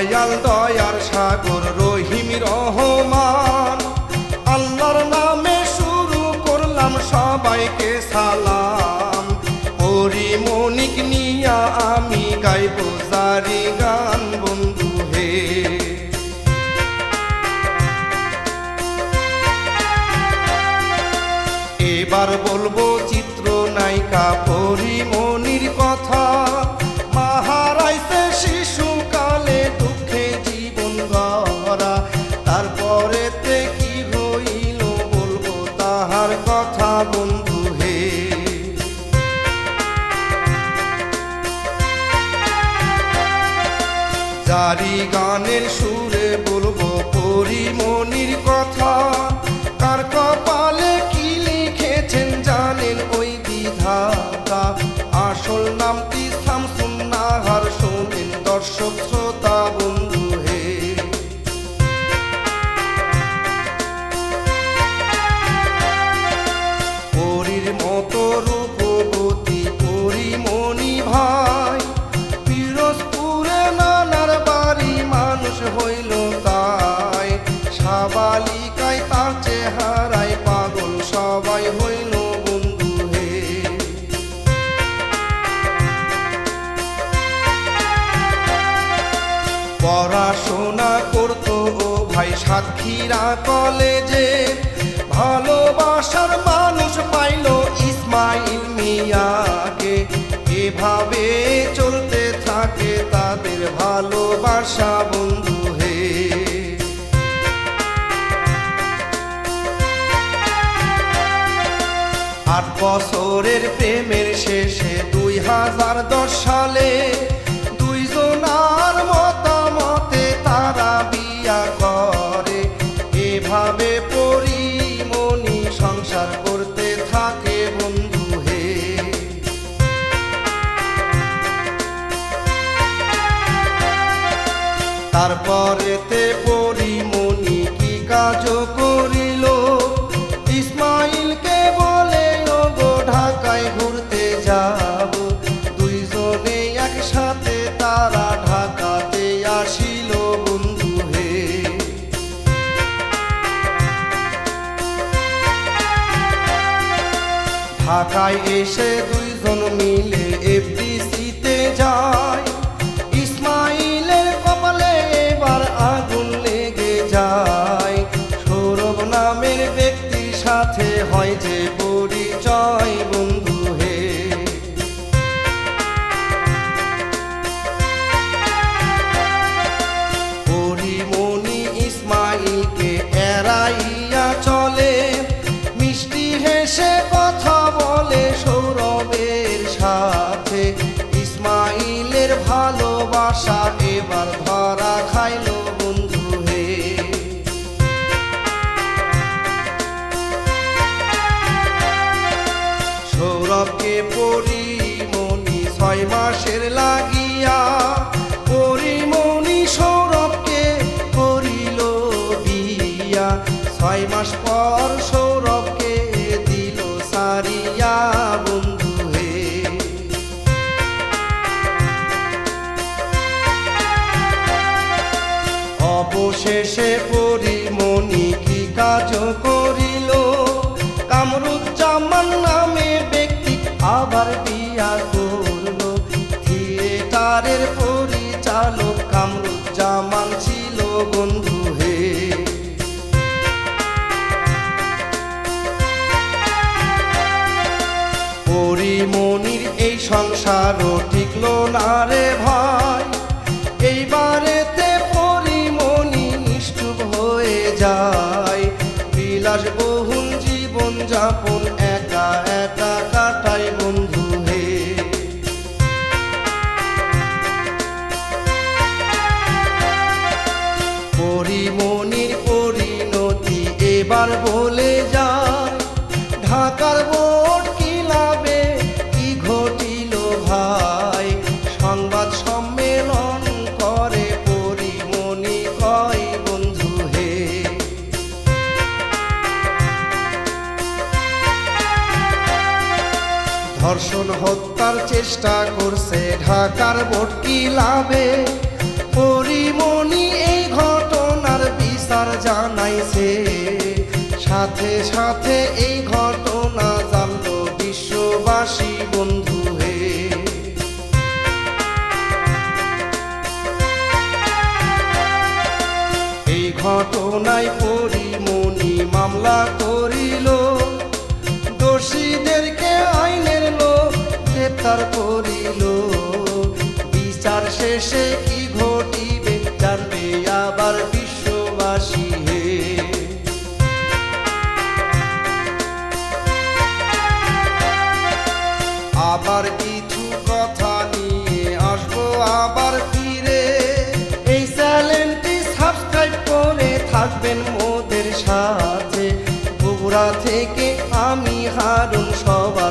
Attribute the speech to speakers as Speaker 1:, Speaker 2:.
Speaker 1: দয়াল, দয়ার সাগর, রহিম রহমান। আল্লাহর নামে শুরু করলাম সবাইকে সালাম। পরিমণিক নিয়া আমি গাইব জারি গান, বন্ধু হে। এবার বলব চিত্র নায়িকা পরিমণির জারি গানের সুরে বলব পরিমণির কথা। পড়াশোনা করতো ও ভাই সাতক্ষীরা কলেজে। ভালোবাসার মানুষ পাইল ইসমাইল মিয়াকে। এভাবে চলতে থাকে তাদের ভালোবাসা বন্ধু হে। আট বছরের প্রেমের শেষে দুই হাজার দশ সালে দুইজনার মতামতে তারপরেতে পরিমণি কি কাজ করিল? ইসমাইলকে বলে গো ঢাকায় ঘুরতে যাব। দুইজনে একসাথে তারা ঢাকাতে আসিল ঢাকায় এসে পরিচয়, বন্ধু হে। পরিমণি ইসমাইলকে এড়াইয়া চলে, মিষ্টি হেসে কথা বলে সৌরভের সাথে। ইসমাইলের ভালোবাসা এবার অবশেষে পরিমণি কি কাজ করিল? কামরুজ্জামান নামে ব্যক্তি আবার বিয়া করল। থিয়েটারের পরিচালক কামরুজ্জামান ছিল বন্ধু হে। পরিমণির এই সংসারও টিকল না রে ভাই। যায়। বিলাস বহুল জীবন যাপন, একা একা কাটাই বন্ধু হে। পরিমণির পরিণতি এবার বলে যায় ঢাকার ধর্ষণ হত্যার চেষ্টা করছে ঢাকার বোর্ড কি লাভে। পরিমণি এই ঘটনার বিচার জানাইছে। সাথে সাথে এই ঘটনা জানলো বিশ্ববাসী বন্ধু এই ঘটনায় পরিমণি মামলা করিল। দোষীদেরকে গ্রেপ্তার করিল। বিচার শেষে কি ঘটিবে জানবে আবার বিশ্ববাসী হে। আবার কিছু কথা নিয়ে আসব, আবার ফিরে। এই চ্যানেলটি সাবস্ক্রাইব করে থাকবেন মোদের সাথে। বগুড়া থেকে আমি হারুন সবার